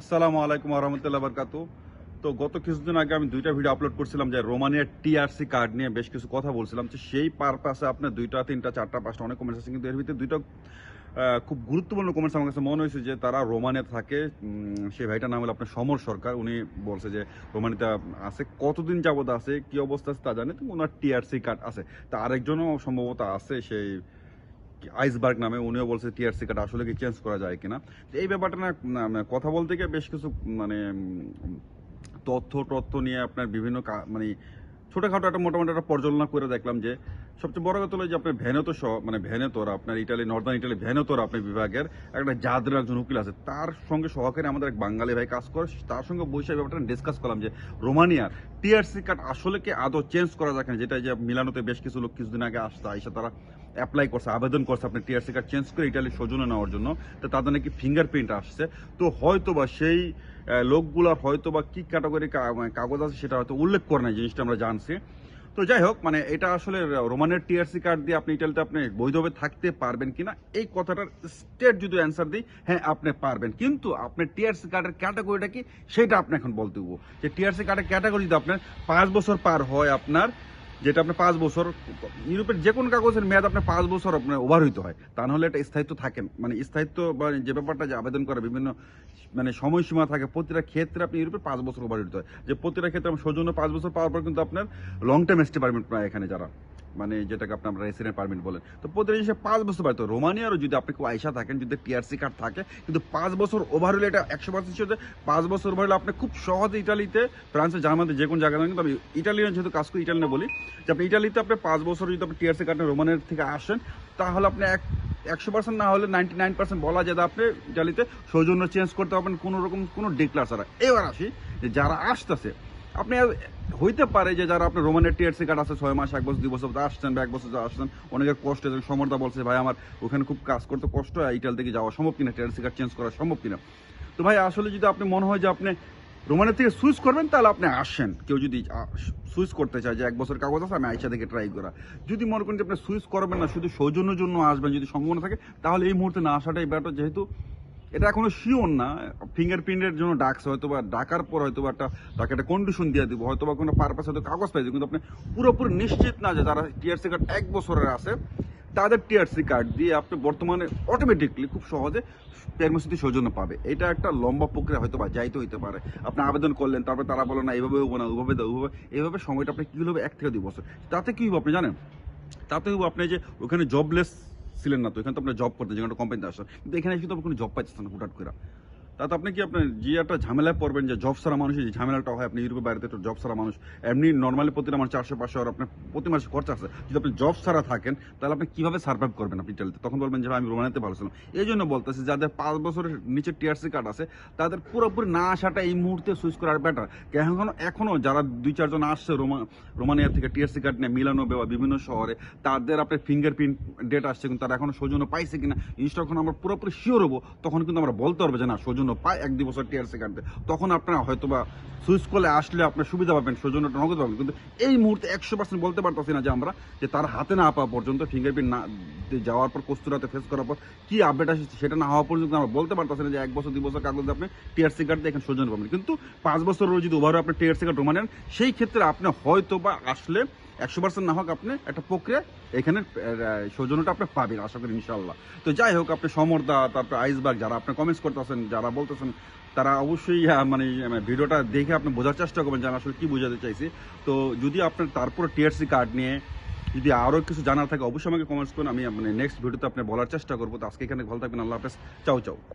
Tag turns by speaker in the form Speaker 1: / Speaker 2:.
Speaker 1: আসসালামু আলাইকুম রহমতুল্লাহ বরকাতু। তো গত কিছুদিন আগে আমি দুইটা ভিডিও আপলোড করছিলাম যে রোমানিয়ার টিআরসি কার্ড নিয়ে বেশ কিছু কথা বলছিলাম। তো সেই পারপাসে আপনার দুইটা, তিনটা, চারটা, পাঁচটা অনেক কমেন্টস আছে, কিন্তু এর ভিতরে দুইটা খুব গুরুত্বপূর্ণ কমেন্টস আমার কাছে মনে হয়েছে যে তারা রোমানিয়া থাকে। সেই ভাইটার নাম হলো আপনার সমর সরকার। উনি বলছে যে রোমানিতে আছে, কতদিন যাবত আছে, কি অবস্থা আছে তা জানে, তো ওনার টিআরসি কার্ড আছে। তা আরেকজনও সম্ভবত আছে সেই আইসবার্গ নামে উনিও বলছে টিআরসি কার্ড আসলে কি চেঞ্জ করা যায় কিনা। তো এই ব্যাপারটা না কথা বলতে গিয়ে বেশ কিছু মানে তথ্য তথ্য নিয়ে আপনার বিভিন্ন মানে ছোটোখাটো একটা মোটামুটি একটা পর্যালোচনা করে দেখলাম যে, সবচেয়ে বড় কথা হলো যে আপনার ভেনেতো সহ মানে ভেনেতোর, আপনার ইটালি নর্দার্ন ইটালি ভেনেতোর আপনার বিভাগের একটা জাদের একজন উকিল আছে। তার সঙ্গে সহকারে আমাদের এক বাঙালি ভাই কাজ করে, তার সঙ্গে বসে ব্যাপারটা ডিসকাস করলাম যে, রোমানিয়ার টিআরসি কার্ড আসলে কি আদৌ চেঞ্জ করা যায় যেটা যে মিলানোতে বেশ কিছু লোক কিছুদিন আগে আসছে, আইসা তারা অ্যাপ্লাই করছে, আবেদন করছে আপনি টিআরসি কার্ড চেঞ্জ করে ইটালি সৌজন্য নেওয়ার জন্য, তো তাদের নাকি ফিঙ্গারপ্রিন্ট আসছে। তো হয়তো বা সেই লোকগুলার হয়তো বা কি ক্যাটাগরি কাগজ আছে সেটা হয়তো উল্লেখ করে না জিনিসটা আমরা জানছি। তো যাই হোক মানে এটা আসলে রোমানের টিআরসি কার্ড দিয়ে আপনি ইটালিতে আপনি বৈধভাবে থাকতে পারবেন কিনা, এই কথাটার স্টেট যদি অ্যান্সার দিই হ্যাঁ আপনি পারবেন। কিন্তু আপনার টিআরসি কার্ডের ক্যাটাগরিটা কি, সেটা আপনি এখন বলতে হব যে টিআরসি কার্ডের ক্যাটাগরি যদি আপনার পাঁচ বছর পার হয় আপনার যেটা আপনার পাঁচ বছর, ইউরোপের যে কোনো কাগজের মেয়াদ আপনার পাঁচ বছর আপনার ওভার হইতে হয়। তা নাহলে এটা স্থায়িত্ব থাকেন মানে স্থায়িত্ব বা যে ব্যাপারটা যে আবেদন করে, বিভিন্ন মানে সময়সীমা থাকে, প্রতিটা ক্ষেত্রে আপনি ইউরোপের পাঁচ বছর ওভার হইতে হয়। যে প্রতিটা ক্ষেত্রে আমার সৌজন্য পাঁচ বছর পাওয়ার পর কিন্তু আপনার লং টার্ম স্টে পারমিট পায় এখানে যারা। মানে যেটাকে আপনি আমরা রেসিডেন্ট পারমিট বলেন। তো প্রতিটা জিনিসে পাঁচ বছর পাইতো রোমানিয়ারও যদি আপনি কেউ আইসা থাকেন, যদি টিআরসি কার্ড থাকে, কিন্তু পাঁচ বছর ওভার হলে এটা একশো পার্সেন্ট সাথে পাঁচ বছর ওভার হলে আপনি খুব সহজে ইটালিতে, ফ্রান্সে, জার্মানিতে যে কোনো জায়গায় কিন্তু আমি ইটালিয়ান যেহেতু কাজ করি, ইটালিয়ানে বলি, যে আপনি ইটালিতে আপনি পাঁচ বছর যদি আপনি টিআরসি কার্ডে রোমানিয়ার থেকে আসেন, তাহলে আপনি এক, একশো পার্সেন্ট না হলে নাইনটি নাইন পার্সেন্ট বলা যায় আপনি ইটালিতে সৌজন্য চেঞ্জ করতে পারবেন কোনো রকম কোনো ডিক্লার ছাড়া। এবার আসি যে যারা আসতেছে আপনি হইতে পারে যে যারা আপনার রোমানের টিআরসি কার্ড আছে, ছয় মাস, এক বছর, দুই বছর আসছেন বা এক বছর আসছেন অনেকের কষ্ট হয়েছে সমর্দা বলছে, ভাই, আমার ওখানে খুব কাজ করতে কষ্ট হয় ইটাল থেকে যাওয়া সম্ভব কিনা? টিআরসি কার্ড চেঞ্জ করা সম্ভব কিনা? তো ভাই, আসলে যদি আপনি মনে হয় যে আপনি রোমানের থেকে সুইচ করবেন, তাহলে আপনি আসেন। কেউ যদি সুইচ করতে চায় যে এক বছর কাগজ আছে, আমি আইসা থেকে ট্রাই করা। যদি মনে করেন যে আপনি সুইচ করবেন না, শুধু সৌজন্যের জন্য আসবেন, যদি সম্ভাবনা থাকে, তাহলে এই মুহূর্তে না আসাটাই বেটার যেহেতু এটা এখনও শিওর না। ফিঙ্গারপ্রিন্টের জন্য ডাকছে হয়তো বা ডাকার পর হয়তো বা একটা তাকে একটা কন্ডিশন দিয়ে দিব হয়তো বা কোনো পারপাস হয়তো কাগজ পাইছে, কিন্তু আপনি পুরোপুরি নিশ্চিত না যে যারা টিআরসি কার্ড এক বছরের আছে। তাদের টিআরসি কার্ড দিয়ে আপনি বর্তমানে অটোমেটিকলি খুব সহজে পেরমেসিটি সৌজন্য পাবে। এটা একটা লম্বা প্রক্রিয়া হয়তো বা যাইতে হইতে পারে। আপনি আবেদন করলেন, তারপর তারা বলে, না এইভাবে হব না ওইভাবে দাও ওইভাবে এইভাবে সময়টা আপনি কি হবে এক থেকে দুই বছর? তাতে কী হবে আপনি জানেন? তাতে হব আপনি যে ওখানে জবলেস ছিলেন না তো, এখানে তো আপনার জব করতেন যেখানে কোম্পানিতে আসছেন, কিন্তু এখানে কিন্তু আপনি কোনো জব পাইতেছেন হুটাট করে তাতে আপনি কি আপনার যে একটা ঝামেলায় পড়বেন যে জব সারা মানুষের যে ঝামেলাটা হয়? আপনি ইউরোপের বাইরে একটা জব সারা মানুষ। এমনি নর্মালি প্রতিটা মানুষ চারশো পাঁচশো আর আপনার প্রতি মাসে খরচা আছে। যদি আপনি জব সারা থাকেন, তাহলে আপনি কীভাবে সার্ভাইভ করবেন আপনি ইটালিতে তখন বলবেন যে আমি রোমানিয়াতে ভালো ছিলাম এই জন্য বলতেছি, যাদের পাঁচ বছরের নিচে টিআরসি কার্ড আছে, তাদের পুরোপুরি না আসাটা এই মুহূর্তে সুইচ করার বেটার কেন এখনও যারা দুই চারজন আসছে রোমা, রোমানিয়া থেকে টিআরসি কার্ড নিয়ে মিলানো বা বিভিন্ন শহরে, তাদের আপনার ফিঙ্গারপ্রিন্ট ডেট আসছে, কিন্তু তারা এখনও সৌজন্য পাইছে কিনা? জিনিসটা যখন আমরা পুরোপুরি শিওর হব, তখন কিন্তু আমরা বলতে পারব যে, না, সৌজন্য পায় এক দুই বছর টিআরসি কার্ড তখন আপনারা হয়তো বা সুইচ করলে আসলে আপনার সুবিধা পাবেন সৌজন্যটা নগদ পাবেন। কিন্তু এই মুহূর্তে একশো পার্সেন্ট বলতে পারতেছি না যে আমরা, যে তার হাতে না পাওয়া পর্যন্ত ফিঙ্গারপ্রিন্ট না যাওয়ার পর কস্তুরাতে ফেস করার পর কি আপডেট আসছে সেটা না হওয়া পর্যন্ত আমরা বলতে পারতেছি না যে এক বছর, দুই বছর কাগজ আপনি টিআরসি কার্ড এখানে সৌজন্য পাবেন। কিন্তু পাঁচ বছরের যদি ওভার আপনি টিআরসি কার্ড জমা নেন সেই ক্ষেত্রে আপনি হয়তো বা আসলে একশো পার্সেন্ট না হোক আপনি একটা প্রক্রিয়া এখানে সৌজন্যটা আপনি পাবেন, আশা করি ইনশাল্লাহ তো যাই হোক, আপনি সমরদা, তারপর আইসবার্গ যারা আপনি কমেন্টস করতেছেন, যারা বলতেছেন, তারা অবশ্যই মানে ভিডিওটা দেখে আপনি বোঝার চেষ্টা করবেন যে আমি আসলে কি বোঝাতে চাইছি। তো যদি আপনার তারপরে টিআরসি কার্ড নিয়ে যদি আরও কিছু জানার থাকে, অবশ্যই আমাকে কমেন্টস করুন। আমি মানে নেক্সট ভিডিওতে আপনি বলার চেষ্টা করব। তো আজকে এখানে ভালো থাকবেন। আল্লাহ হাফেজ। চাও চাও।